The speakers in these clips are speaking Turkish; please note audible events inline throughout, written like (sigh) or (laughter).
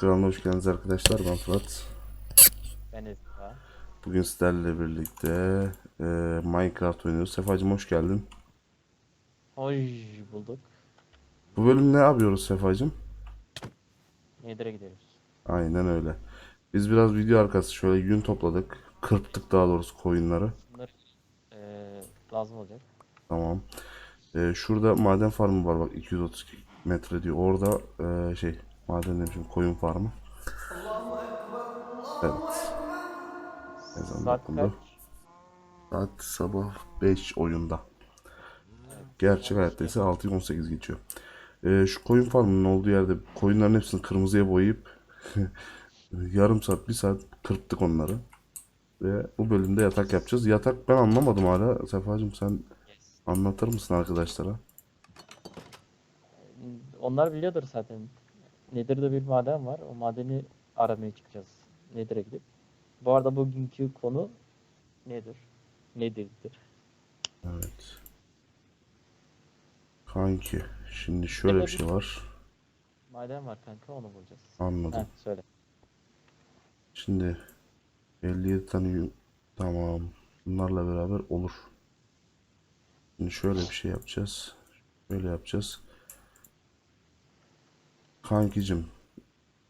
Kanalına hoş geldiniz arkadaşlar. Ben Fırat. Ben Esra. Bugün sizlerle birlikte e, Minecraft oynuyoruz. Sefacım hoş geldin. Hoş bulduk. Bu bölüm ne yapıyoruz Sefacım? Nether'a gidiyoruz. Aynen öyle. Biz biraz video arkası şöyle yün topladık. Kırptık daha doğrusu koyunları. Bunlar eee, lazım olacak. Tamam. E, şurada maden farmı var bak 232 metre diyor. Orada e, şey maden demişim koyun farmı. Evet. Ezan Saat okundu. Saat sabah 5 oyunda. Gerçek hayatta ise 6'yı 18 geçiyor. Ee, şu koyun farmının olduğu yerde koyunların hepsini kırmızıya boyayıp (laughs) yarım saat, bir saat kırptık onları. Ve bu bölümde yatak yapacağız. Yatak ben anlamadım hala. Sefacığım sen anlatır mısın arkadaşlara? Onlar biliyordur zaten. Nether'da bir maden var. O madeni aramaya çıkacağız. Nether'a gidip. Bu arada bugünkü konu nedir? Nedir'di? Evet. Kanki şimdi şöyle bir şey var. Maden var kanka onu bulacağız. Anladım. Heh, söyle. Şimdi 57 tane tamam. Bunlarla beraber olur. Şimdi şöyle bir şey yapacağız. Şöyle yapacağız. Kankicim.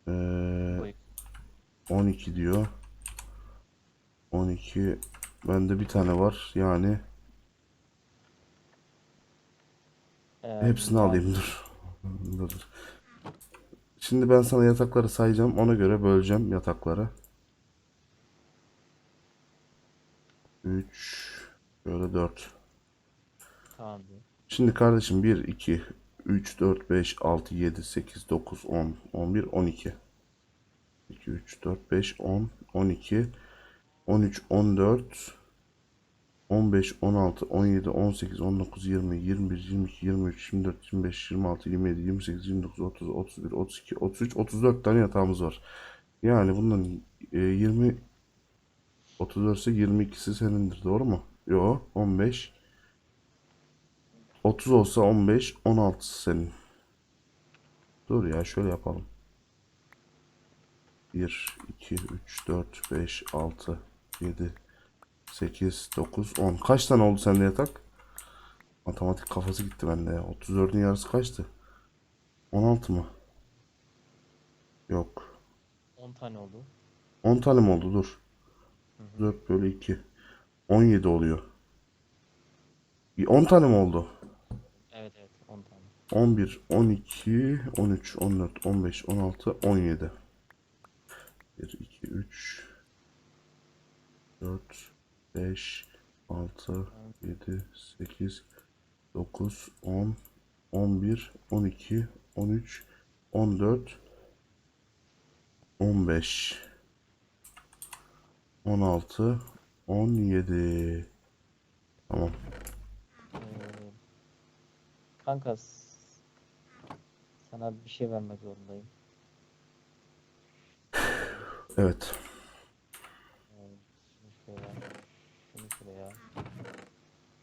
Ee, Buyur. 12 diyor. 12 bende bir tane var. Yani Eee, hepsini alayım dur. Dur, dur. Şimdi ben sana yatakları sayacağım. Ona göre böleceğim yatakları. 3 böyle 4. Tamam. Şimdi kardeşim 1 2 3 4 5 6 7 8 9 10 11 12 2 3 4 5 10 12 13 14 15 16 17 18 19 20 21 22 23 24 25 26 27 28 29 30 31 32 33 34 tane yatağımız var. Yani bunların e, 20 34 ise 22'si senindir doğru mu? Yo 15 30 olsa 15, 16 senin. Dur ya şöyle yapalım. 1, 2, 3, 4, 5, 6, 7, 8, 9, 10. Kaç tane oldu sende yatak? Matematik kafası gitti bende ya. 34'ün yarısı kaçtı? 16 mı? Yok. 10 tane oldu. 10 tane mi oldu? Dur. 4 bölü 2. 17 oluyor. 10 tane mi oldu? Evet evet 10 tane. 11, 12, 13, 14, 15, 16, 17. 1, 2, 3, 4, 5, 6, 7, 8, 9, 10, 11, 12, 13, 14, 15, 16, 17. Tamam. Ee, kanka s- sana bir şey vermek zorundayım. Evet. Şunu şuraya, şunu şuraya,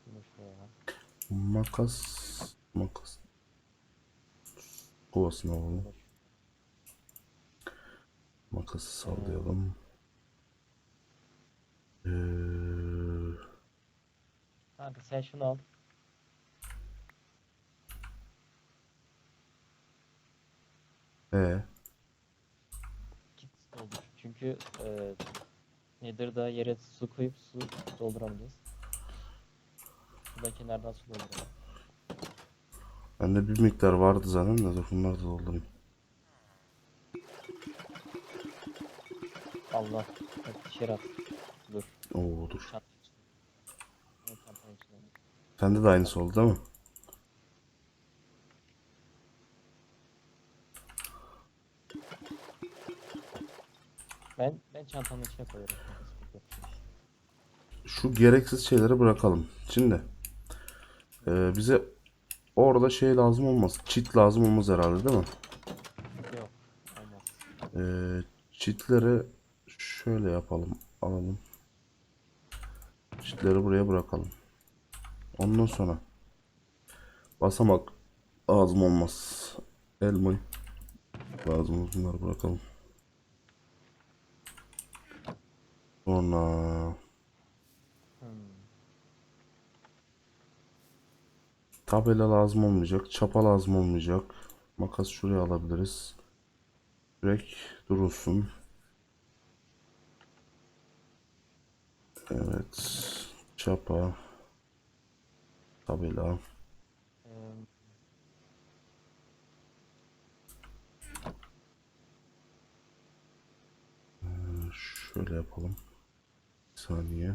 şunu şuraya. Makas, makas. Kovasını alalım. Makası sallayalım. Ee, Kanka sen şunu al. E, doldur. Çünkü e, Nether'da yere su koyup su dolduramayacağız. Buradan kenardan su dolduralım. bende bir miktar vardı zaten de dur bunları da doldurayım. Allah. Hadi dışarı at. Dur. Oo dur. İçine. Sende de aynısı oldu değil mi? Ben ben çantanın içine yok. Şu gereksiz şeyleri bırakalım. Şimdi ee, bize orada şey lazım olmaz. Çit lazım olmaz herhalde değil mi? Yok. Ee, çitleri şöyle yapalım. Alalım. Çitleri buraya bırakalım. Ondan sonra basamak lazım olmaz. Elmayı lazım. Bunları bırakalım. Sonra Hmm. tabela lazım olmayacak. Çapa lazım olmayacak. Makas şuraya alabiliriz. Kürek durulsun. Evet. Çapa. Tabela. Ee, Şöyle yapalım. Saniye.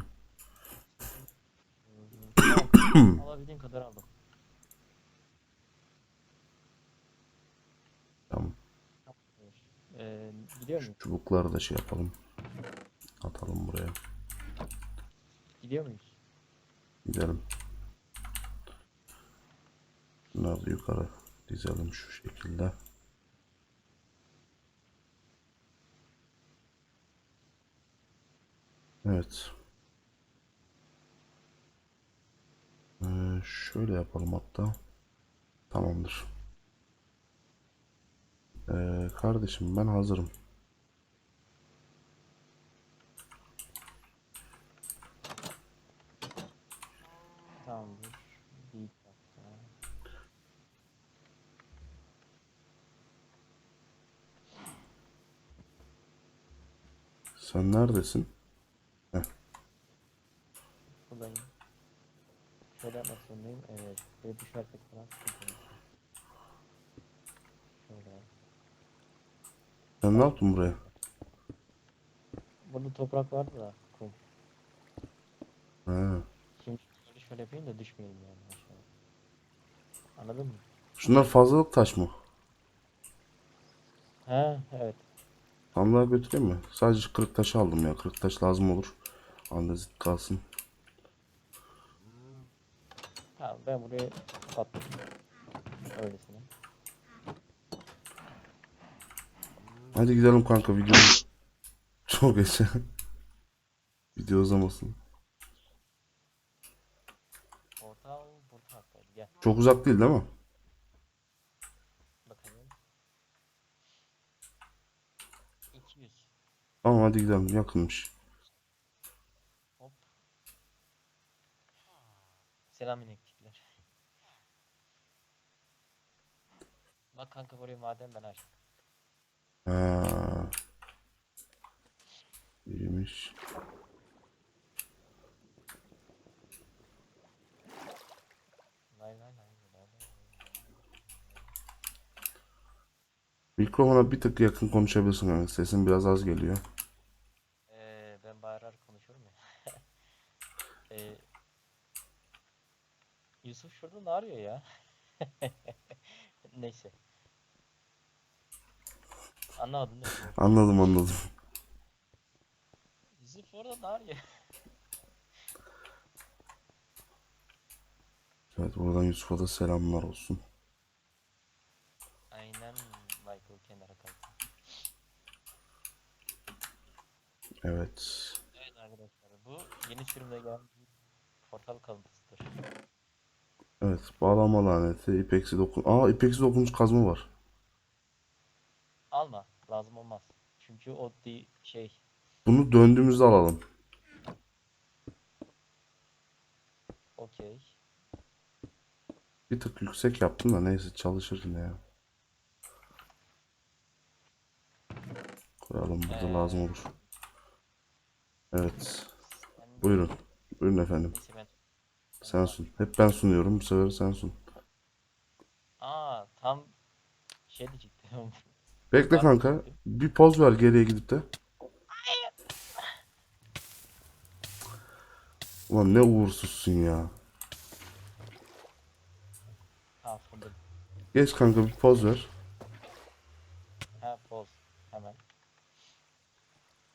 (coughs) Alabildiğin kadar aldım. Tamam. Ee, gidiyor? Çubukları da şey yapalım. Atalım buraya. Gidiyor muyuz? Gidelim. Bunları da yukarı dizelim şu şekilde. Evet. Ee, şöyle yapalım hatta. Tamamdır. Ee, kardeşim ben hazırım. Tamamdır. Bir dakika. Sen neredesin? Buradayım. Şöyle yapmak zorundayım. Evet. Böyle düşersek falan sıkıntı. Şöyle. Sen ne yaptın buraya? Burada toprak vardı da kum. Ha. Şimdi şöyle yapayım da düşmeyelim yani aşağı. Anladın mı? Şunlar fazlalık taş mı? He evet. Sandığa götüreyim mi? Sadece kırık taşı aldım ya. Kırık taş lazım olur. Andezit kalsın. Tamam ben buraya kapattım. Öylesine. Hadi gidelim kanka video. (laughs) Çok geç. video uzamasın. Portal hadi gel Çok uzak değil değil mi? bakalım. 200. Tamam hadi gidelim. Yakınmış. Hop. Selam ineklikler. Bak kanka burayı maden ben açtım. Ha. İyiymiş. Lay lay lay. Mikrofona bir tık yakın konuşabilirsin. Yani sesin biraz az geliyor. Ee, ben bağırarak konuşuyorum ya. Ee, Yusuf şurada ne arıyor ya? Neyse. Anlamadın değil mi? Anladım anladım. Yusuf orada ne arıyor? Evet buradan Yusuf'a da selamlar olsun. Aynen Michael kenara kaydı. Evet. Evet arkadaşlar bu yeni sürümde gelen portal kalıntısıdır. Evet. Bağlama laneti. ipeksi dokun. Aa ipeksi dokunmuş kazma var. Alma lazım olmaz. Çünkü o di şey Bunu döndüğümüzde alalım. okey. Bir tık yüksek yaptım da neyse çalışır yine ya. Koyalım burada Ee, lazım olur. Evet. Buyurun. Buyurun efendim. Sen sun. Hep ben sunuyorum. Bu sefer sen sun. Aa tam şey diyecektim. Bekle kanka. Bir poz ver geriye gidip de. Ulan ne uğursuzsun ya. ha fındık. Geç kanka bir poz ver. Ha poz. Hemen.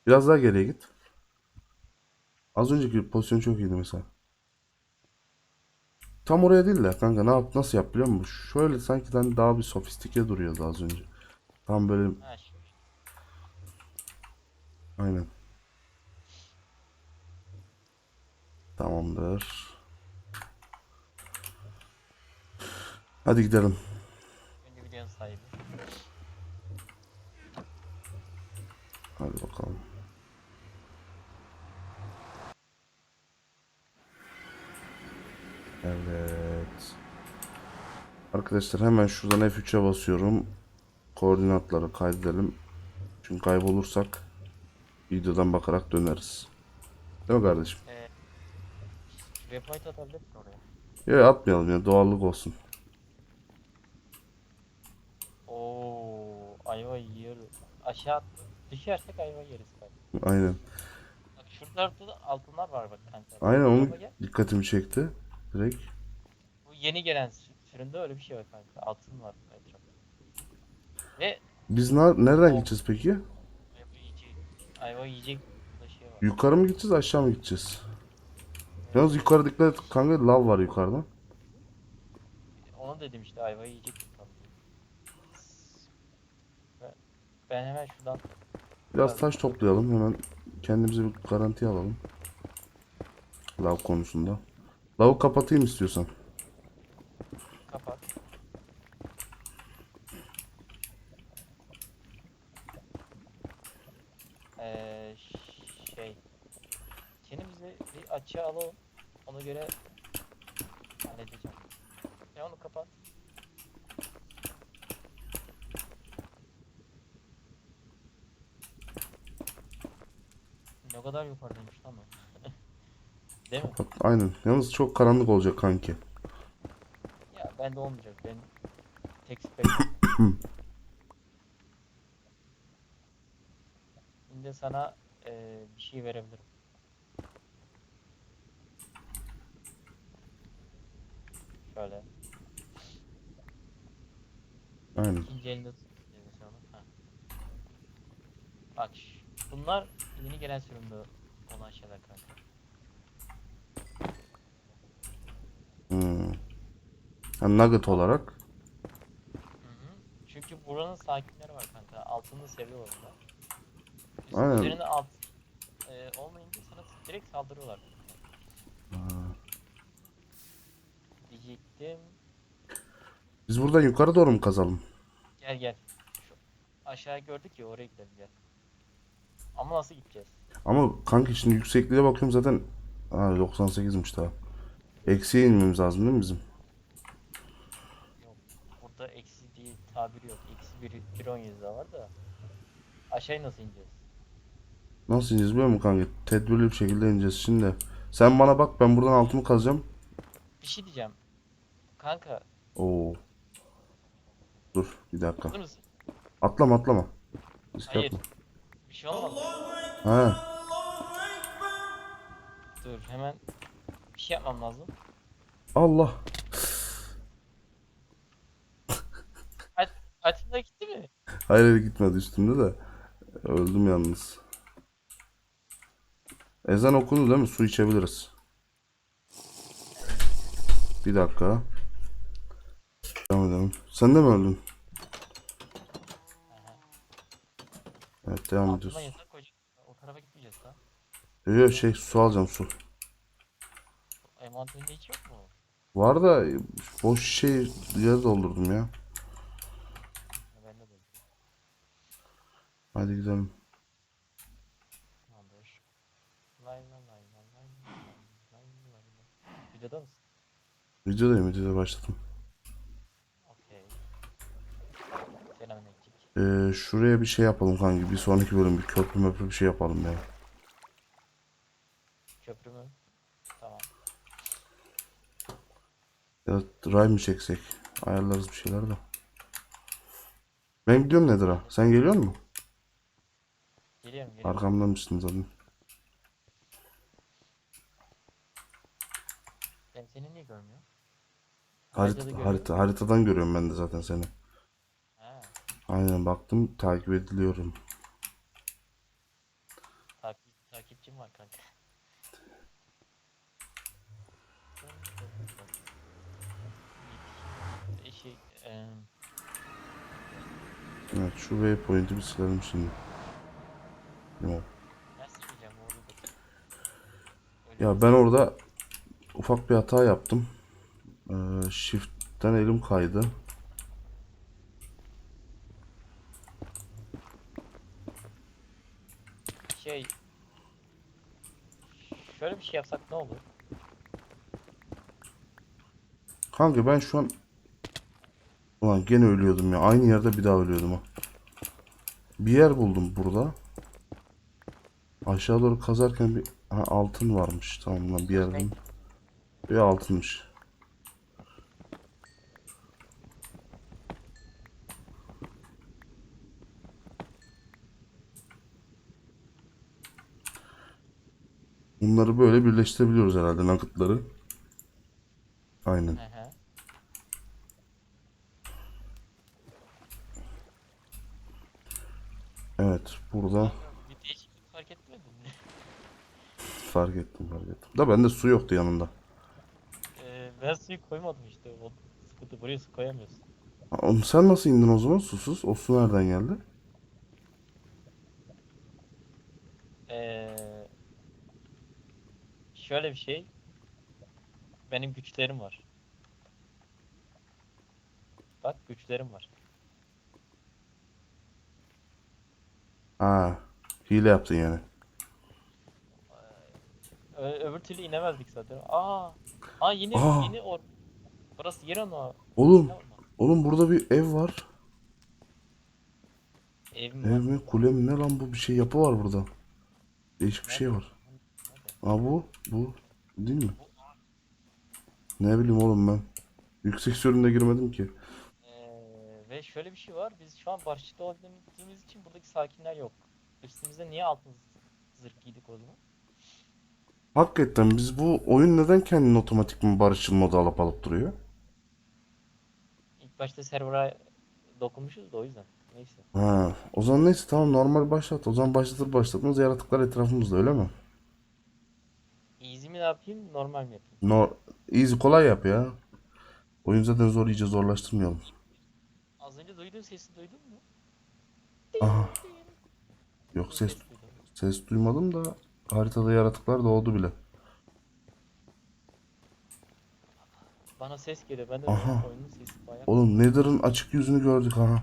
Biraz daha geriye git. Az önceki pozisyon çok iyiydi mesela. Tam oraya değil de kanka ne yap nasıl yap biliyor musun? Şöyle sanki daha bir sofistike duruyordu az önce. Tam böyle Ha aynen. Tamamdır. Hadi gidelim dükkan sahibi. Hadi bakalım. Evet. Arkadaşlar hemen şuradan F3'e basıyorum. Koordinatları kaydedelim. Çünkü kaybolursak videodan bakarak döneriz. Değil mi kardeşim? Ee, Repayt atabilir mi oraya? Yok atmayalım ya doğallık olsun. Ayva yiyoruz. Aşağı at- düşersek ayva yeriz kanka. Aynen. Bak şuralarda da altınlar var bak kanka. Aynen gel. dikkatimi çekti. Direkt. Bu yeni gelen sü- sürümde öyle bir şey var kanka. Altın var etrafta. Ve Biz na- nereden gideceğiz peki? ayva yiyecek, ayva yiyecek bir şey var. Yukarı mı gideceğiz aşağı mı gideceğiz? Yalnız yukarı dikkat et kanka lav var yukarıdan. Onu dedim işte ayva yiyecek. Ben, ben hemen şuradan Biraz taş toplayalım hemen kendimize bir garanti alalım. Lav konusunda. Lavı kapatayım istiyorsan. kapat. Ee, şey kendimizi bir açığa alalım. Ona göre halledeceğim. Ya onu kapat. Ne kadar yukarıdaymış lan o. (laughs) Değil mi? Aynen. Yalnız çok karanlık olacak kanki. Ya bende olmayacak. Ben tek space. Şimdi (coughs) sana eee, bir şey verebilirim. Şöyle. Aynen. İkinci elinde tut. Bak bunlar yeni gelen sürümde olan şeyler kanka. Hmm. Ha, nugget olarak. Hı hı. Çünkü buranın sakinleri var kanka. Altını seviyorlar onlar. Aynen. Üzerine alt e, olmayınca sana direkt saldırıyorlar. Ha. Diyecektim. Biz buradan yukarı doğru mu kazalım? Gel gel. Şu aşağı gördük ya oraya gidelim gel. Ama nasıl gideceğiz? Ama kanki şimdi yüksekliğe bakıyorum zaten ha, 98'miş daha. Eksiye inmemiz lazım değil mi bizim? Yok. Burada eksi diye tabiri yok. Eksi 1, 1.17 de var da. Aşağıya nasıl ineceğiz? Nasıl ineceğiz biliyor musun kanki? Tedbirli bir şekilde ineceğiz şimdi. Sen bana bak ben buradan altımı kazacağım. Bir şey diyeceğim. Kanka Oo. Dur bir dakika. hazır mısın? Atlama atlama. Risk Hayır. yapma. Şey? Ha. Dur hemen bir şey yapmam lazım. Allah. At, atında gitti mi? Hayır hayır, gitmedi üstümde de. Öldüm yalnız. Ezan okundu değil mi? Su içebiliriz. Bir dakika. Devam edelim. Sen de mi öldün? Aha. Evet devam Altına ediyoruz. yatak koyacağız. O tarafa gitmeyeceğiz daha. Yok şey su alacağım su. Envanterinde hiç yok mu? Var da boş şey yer doldurdum ya. De. Hadi gidelim. Tamamdır. Lay lay lay lay lay lay lay lay lay. Videoda mısın? Videodayım videoda başladım. Okey. Selamünaleyküm. Ee, şuraya bir şey yapalım kanki. Bir sonraki bölüm bir köprü möprü bir şey yapalım ya. Köprü mü? Tamam. Ya ray mı çeksek? Ayarlarız bir şeyler de. Ben gidiyorum nedir ha? Sen geliyor musun? Geliyorum geliyorum. Arkamdan mısın zaten? Ben seni niye görmüyorum? Harita, Haritada harita, haritadan görüyorum ben de zaten seni. Aynen baktım takip ediliyorum. takip, takipçim var kanka. Şey, eee, Evet şu waypoint'i bir silelim şimdi. Yok. da. Öyle Ya ben orada ufak bir hata yaptım. Ee, shift'ten elim kaydı. şey şöyle bir şey yapsak ne olur? Kanka ben şu an Lan gene ölüyordum ya. Aynı yerde bir daha ölüyordum ha. Bir yer buldum burada. Aşağı doğru kazarken bir ha, altın varmış. Tamam lan bir yerden. Bir altınmış. Bunları böyle birleştirebiliyoruz herhalde nuggetları. Aynen. Hı hı. Evet burada Bir değişiklik fark etmedin mi? (laughs) fark ettim fark ettim. Da bende su yoktu yanında. Ee, ben suyu koymadım işte. O sıkıntı buraya su koyamıyorsun. Oğlum sen nasıl indin o zaman susuz? O su nereden geldi? Ee, şöyle bir şey. Benim güçlerim var. Bak güçlerim var. Ha, hile yaptın yani. Ö öbür türlü inemezdik zaten. Aa, aa yeni Aa. yeni or. Burası yer ama. Oğlum, oğlum burada bir ev var. Ev var. mi, kule mi ne lan bu bir şey yapı var burada. Değişik bir şey var. Aa bu, bu değil mi? Ne bileyim oğlum ben. Yüksek sürümde girmedim ki. Ee, ve şöyle bir şey var. Biz şu an barışçıl olabildiğimiz için buradaki sakinler yok. Üstümüzde niye altın zırh giydik o zaman? Hakikaten biz bu oyun neden kendini otomatik mi barışçıl moda alıp alıp duruyor? İlk başta server'a dokunmuşuz da o yüzden. Neyse. Ha, o zaman neyse tamam normal başlat. O zaman başlatır başlatmaz yaratıklar etrafımızda öyle mi? Easy mi yapayım, normal mi yapayım? No, easy kolay yap ya. Oyun zaten zor iyice zorlaştırmayalım. Az önce duyduğun sesi duydun mu? Aha. Yok ses ses duymadım da haritada yaratıklar doğdu bile. Bana ses geliyor. Ben de Aha. oyunun sesi bayağı. Oğlum Nether'ın açık yüzünü gördük ha.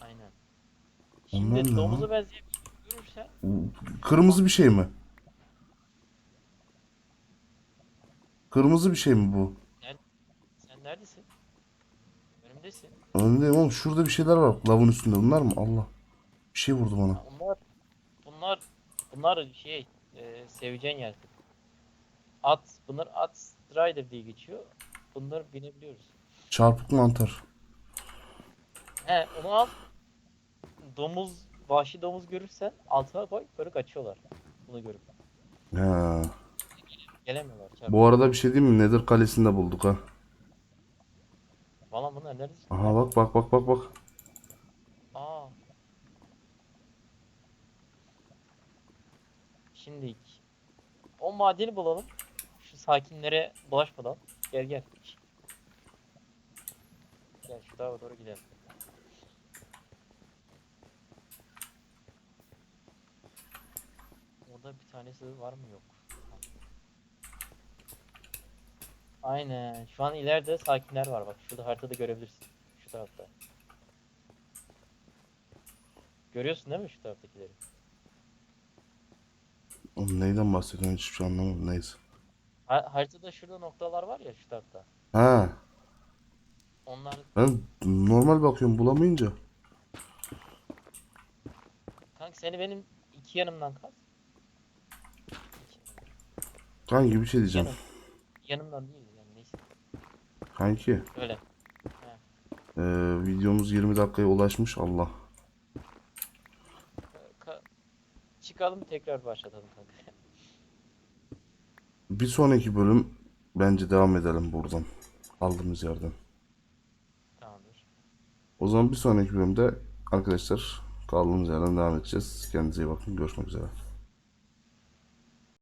Aynen. Onlar ne Şimdi domuza benzeyen bir Kırmızı bir şey mi? Kırmızı bir şey mi bu? sen neredesin? Önümdesin. Önündeyim oğlum şurada bir şeyler var lavın üstünde bunlar mı? Allah. Bir şey vurdu bana. Bunlar bunlar bunlar şey e, sevecen yelken. At. Bunlar at rider diye geçiyor. Bunları binebiliyoruz. Çarpık mantar. He onu al. Domuz, vahşi domuz görürsen altına koy. Böyle kaçıyorlar. Bunu görüp. Ha. Gelemiyorlar. Çarp. Bu arada bir şey diyeyim mi? Nether kalesinde bulduk ha. Valla bunlar neredesin? Aha bak bak bak bak bak. Aa. Şimdi o madeni bulalım. Şu sakinlere bulaşmadan. Gel gel. Gel şu tarafa doğru gidelim. Orada bir tanesi var mı yok. Aynen. Şu an ileride sakinler var bak. Şurada haritada görebilirsin. Şu tarafta. Görüyorsun değil mi şu taraftakileri? Oğlum neyden bahsediyorsun hiçbir şey anlamadım neyse. Ha- haritada şurada noktalar var ya şu tarafta. Ha. Onlar Ben normal bakıyorum bulamayınca. kanka seni benim iki yanımdan kaz. Kanki bir şey diyeceğim. Yanım, yanımdan değil yani neyse. Kanki. Öyle. Ee, videomuz 20 dakikaya ulaşmış. Allah. Ka- çıkalım tekrar başlatalım kanka. Bir sonraki bölüm bence devam edelim buradan. Aldığımız yerden. Tamamdır. O zaman bir sonraki bölümde arkadaşlar kaldığımız yerden devam edeceğiz. Kendinize iyi bakın. Görüşmek üzere.